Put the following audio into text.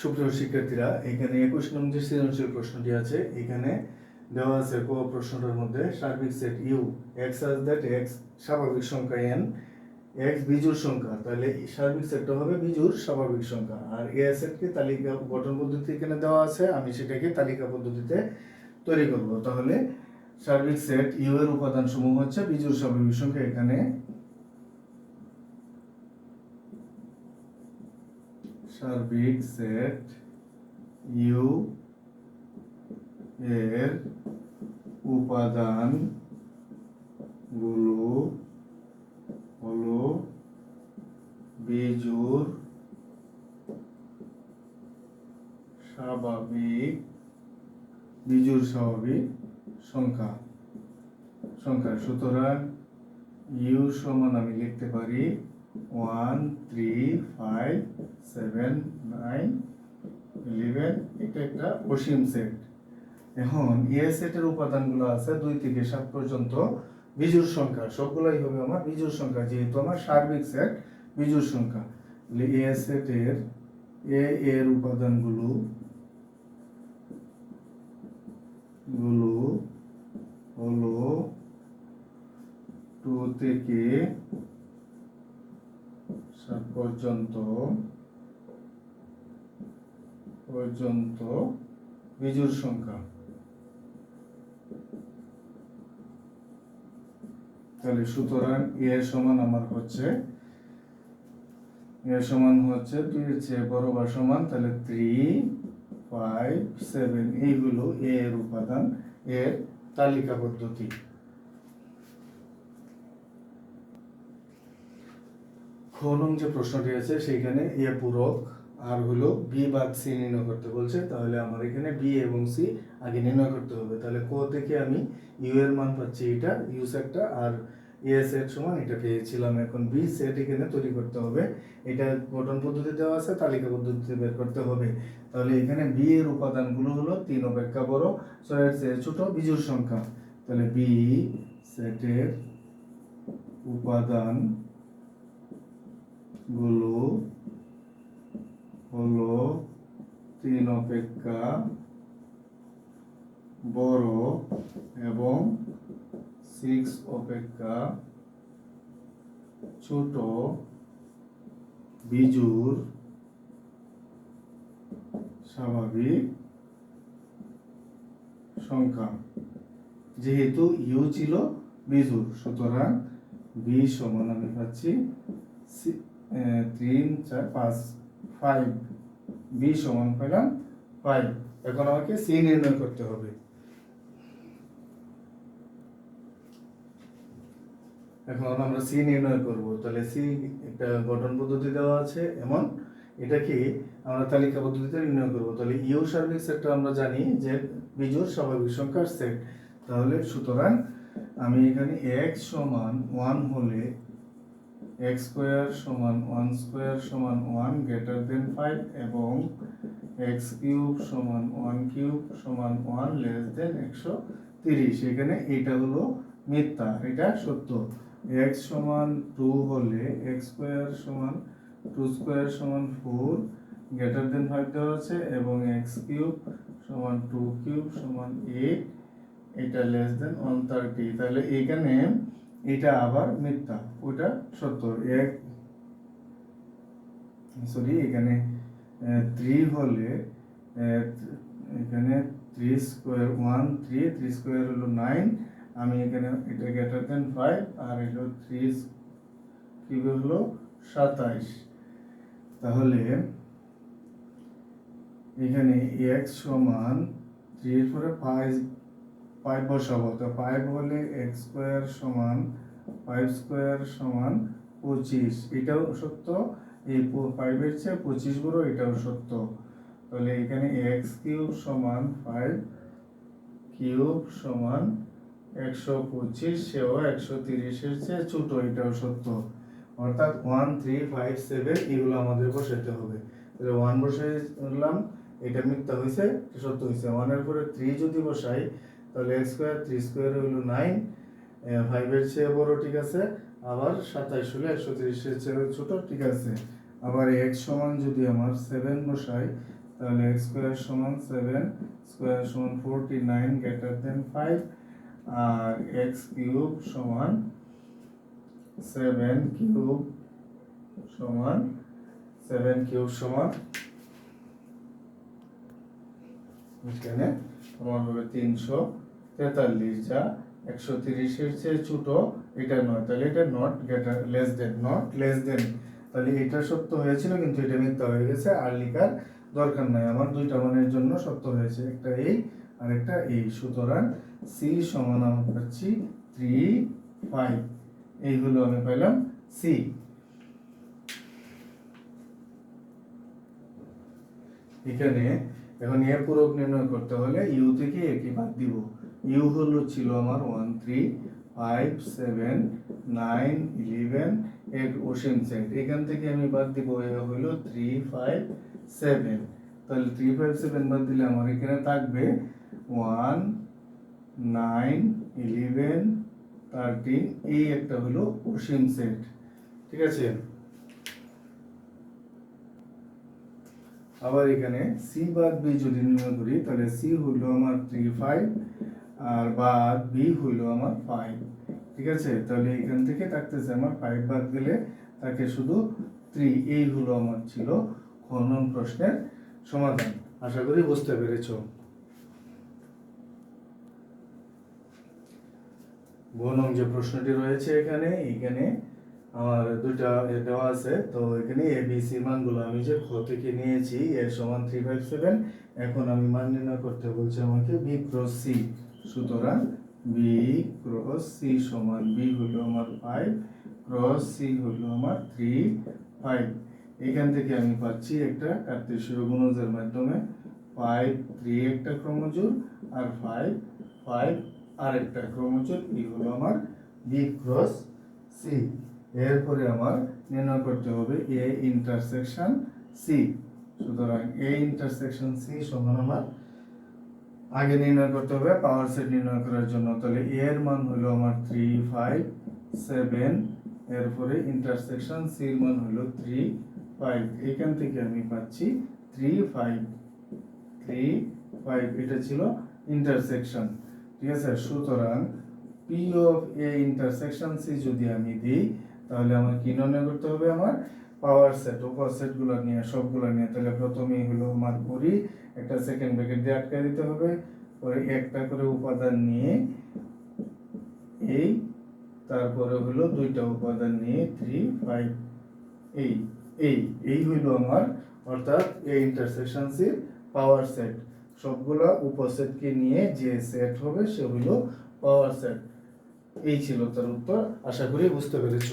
সুপ্রিয় শিক্ষার্থীরা, এখানে একুশ নম্বর যে সৃজনশীল প্রশ্নটি আছে, এখানে দেওয়া আছে ক প্রশ্নটার মধ্যে, সার্বিক সেট ইউ এক্স আজ দ্যাট এক্স স্বাভাবিক সংখ্যা এন এক্স বিজুর সংখ্যা, তাহলে সার্বিক সেটটা হবে বিজুর স্বাভাবিক সংখ্যা। আর এ সেটকে তালিকা গঠন পদ্ধতি এখানে দেওয়া আছে, আমি সেটাকে তালিকা পদ্ধতিতে তৈরি করব। তাহলে সার্বিক সেট ইউ এর উপাদান সমূহ হচ্ছে বিজুর স্বাভাবিক সংখ্যা, এখানে সার্বিক সেট ইউ এর উপাদানগুলো হলো বিজুর স্বাভাবিক বিজুর স্বাভাবিক সংখ্যা সংখ্যা। সুতরাং, ইউ সমান আমি লিখতে পারি one, three, five, seven, nine, eleven, এটা একটা অসীম সেট এখন এ সেটের উপাদানগুলো আছে দুই থেকে সাত পর্যন্ত বিজুর সংখ্যা। সবগুলাই হবে আমার বিজুর সংখ্যা, যেহেতু আমার সার্বিক সেট বিজুর সংখ্যা। এ সেটের এ, এর উপাদানগুলো, গুলো হলো টু থেকে পর্যন্ত পর্যন্ত বিজুর সংখ্যা। তাহলে সুতরাং এ সমান আমার হচ্ছে, এ সমান হচ্ছে দুই চেয়ে বড় বা সমান, তাহলে থ্রি ফাইভ সেভেন এইগুলো এর উপাদান, এর তালিকা পদ্ধতি খ নং যে প্রশ্নটি আছে, সেইখানে এ পূরক আর হলো বি বা সি নির্ণয় করতে বলছে, তাহলে আমার এখানে বি এবং সি আগে নির্ণয় করতে হবে। তাহলে ক থেকে আমি ইউ এর মান পাচ্ছি এটা, ইউ সেটটা আর এ সেট সমান এটা পেয়েছিলাম এখন বি। সেট এখানে তৈরি করতে হবে। এটা গঠন পদ্ধতি দেওয়া আছে, তালিকা পদ্ধতিতে বের করতে হবে। তাহলে এখানে বি এর উপাদানগুলো হলো তিন অপেক্ষা বড়, ছয়ের চেয়ে ছোট বিজুর সংখ্যা। তাহলে বি সেটের উপাদান গুলো হলো তিন অপেক্ষা, বড় এবং সিক্স অপেক্ষা, ছোট বিজুর স্বাভাবিক সংখ্যা। যেহেতু ইউ ছিল বিজুর সুতরাং বি সমান আমি পাচ্ছি তিন, চার, পাঁচ, ফাইভ, বি সমান পেলাম ফাইভ। এখন আমাকে সি নির্ণয় করতে হবে। এখন আমরা সি নির্ণয় করব। তাহলে সি একটা গঠন পদ্ধতি দেওয়া আছে, এমন। এটা কি আমরা তালিকা পদ্ধতিতে নির্ণয় করব। তাহলে ইউ সার্ভিস সেটটা আমরা জানি যে বিজোড় স্বাভাবিক সংখ্যার সেট। তাহলে সুতরাং আমি এখানে এক্স সমান ওয়ান হলে এক্স স্কোয়ার সমান ওয়ান স্কোয়ার সমান ওয়ান গ্রেটার দেন ফাইভ এবং এক্স কিউব সমান ওয়ান কিউব সমান ওয়ান লেস দেন একশো তিরিশ। এখানে এটা হলো মিথ্যা, এটা সত্য। এক্স সমান টু হলে এক্স স্কোয়ার সমান টু স্কোয়ার সমান ফোর গ্রেটার দেন ফাইভ দেওয়া আছে এবং এক্স কিউব সমান টু কিউব সমান এইট, এটা লেস দেন ওয়ান থার্টি। তাহলে এখানে এটা আবার মিথ্যা, ওটা সত্য। এক সরি এখানে থ্রি হলে এখানে three square one three three square হলো নাইন আমি এখানে এটা গ্রেটার দেন ফাইভ আর হলো থ্রি কিউব হলো? সাতাইশ। তাহলে, এখানে এক্স সমান থ্রির পরে ফাইভ ফাইভ বসাবো তো ফাইভ হলে এক্স স্কোয়ার সমান ফাইভ স্কোয়ার সমান পঁচিশ। এটাও সত্য। এই ফাইভের চেয়ে পঁচিশ বড়, এটাও সত্য। তাহলে এখানে এক্স কিউব সমান ফাইভ কিউব সমান একশো পঁচিশ, সেও একশো তিরিশের চেয়ে ছোট, এটাও সত্য। অর্থাৎ ওয়ান থ্রি ফাইভ সেভেন এগুলো আমাদের বসাতে হবে। তাহলে ওয়ান বসাইলাম, এটা মিথ্যা হয়েছে সত্য হয়েছে ওয়ানের পরে থ্রি যদি বসাই তাহলে এক্স স্কোয়ার থ্রি স্কোয়ার হলো নাইন ফাইভের চেয়ে বড় ঠিক আছে, আবার সাতাইশ হলে একশো তিরিশের চেয়ে ছোট ঠিক আছে। আবার এক্স সমান যদি আমার সেভেন বসাই, তাহলে এক্স স্কোয়ার সমান সেভেন স্কোয়ার সমান forty nine greater than five আর এক্স কিউব সমান সেভেন কিউব সমান সেভেন কিউব সমান, এখানে তোমার হবে তিনশো। তেতাল্লিশ যা একশো তিরিশের চেয়ে ছোট, এটা নয়। তাহলে এটা not greater less than not less than তাহলে এটা সত্য হয়েছিল, কিন্তু এটা মিথ্যা হয়ে গেছে, আর লিখার দরকার নাই। আমার দুইটা মানের জন্য সত্য হয়েছে, একটা এই আর একটা এই। সুতরাং সি সমান আমরা পাচ্ছি থ্রি ফাইভ এইগুলো আমি পাইলাম সি এখানে, এখন এ পূরক নির্ণয় করতে হলে ইউ থেকে এ কে বাদ দিব। ইউ হলো ছিল আমার one three five seven nine eleven এর অসীম সেট এখান থেকে আমি বাদ দিব হলো থ্রি ফাইভ সেভেন। তাহলে থ্রি ফাইভ সেভেন বাদ দিলে আমার এখানে থাকবে ওয়ান নাইন ইলেভেন থার্টিন, এই একটা হলো অসীম সেট ঠিক আছে? আবার এখানে সি বাদ বি যদি নির্ণয় করি, তাহলে সি হইল আমার থ্রি ফাইভ আর বাদ বি হইল আমার ফাইভ ঠিক আছে? তাহলে এখান থেকে থাকতেছে আমার ফাইভ বাদ গেলে তাকে শুধু থ্রি এই হলো আমার ছিল খনন প্রশ্নের সমাধান। আশা করি বুঝতে পেরেছ। গণং যে প্রশ্নটি রয়েছে এখানে এখানে আমার এ দেওয়া আছে। তো এখানে এ বি সি মানগুলো আমি যে খ থেকে নিয়েছি, এর সমান থ্রি ফাইভ সেভেন এখন আমি মান নির্ণয় করতে বলছি আমাকে বি ক্রস সি সুতরাং বি ক্রস সি সমান বি হলো আমার ফাইভ ক্রস সি হলো আমার থ্রি ফাইভ এখান থেকে আমি পাচ্ছি একটা কার্তেশীয় গুণজের মাধ্যমে ফাইভ থ্রি একটা ক্রমজোর আর ফাইভ ফাইভ আর একটা ক্রমজোর এই হলো আমার বি ক্রস সি এরপরে আমার নির্ণয় করতে হবে এ ইন্টারসেকশন সি সুতরাং এ ইন্টারসেকশন সি সমান আমার আগে নির্ণয় করতে হবে পাওয়ার সেট নির্ণয় করার জন্য। তাহলে এ এর মান হলো আমার থ্রি ফাইভ সেভেন এরপরে ইন্টারসেকশন সি এর মান হলো থ্রি ফাইভ এখান থেকে আমি পাচ্ছি থ্রি ফাইভ থ্রি ফাইভ এটা ছিল ইন্টারসেকশন ঠিক আছে? সুতরাং P of A intersection C যদি আমি দিই, তাহলে আমার কি নির্ণয় করতে হবে আমার? পাওয়ার সেট উপর সেটগুলো নিয়ে, সবগুলো নিয়ে, তাহলে প্রথমেই হলো আমার কুড়ি একটা সেকেন্ড ব্র্যাকেট দিয়ে আটকে দিতে হবে। পরে একটা করে উপাদান নিয়ে, এই, তারপরে হলো দুইটা উপাদান নিয়ে থ্রি ফাইভ এই এই এই হইল আমার, অর্থাৎ এই ইন্টারসেকশন সির পাওয়ার সেট সবগুলা উপসেটকে নিয়ে যে সেট হবে, সে হইল পাওয়ার সেট এই ছিল তার উত্তর, আশা করি বুঝতে পেরেছ।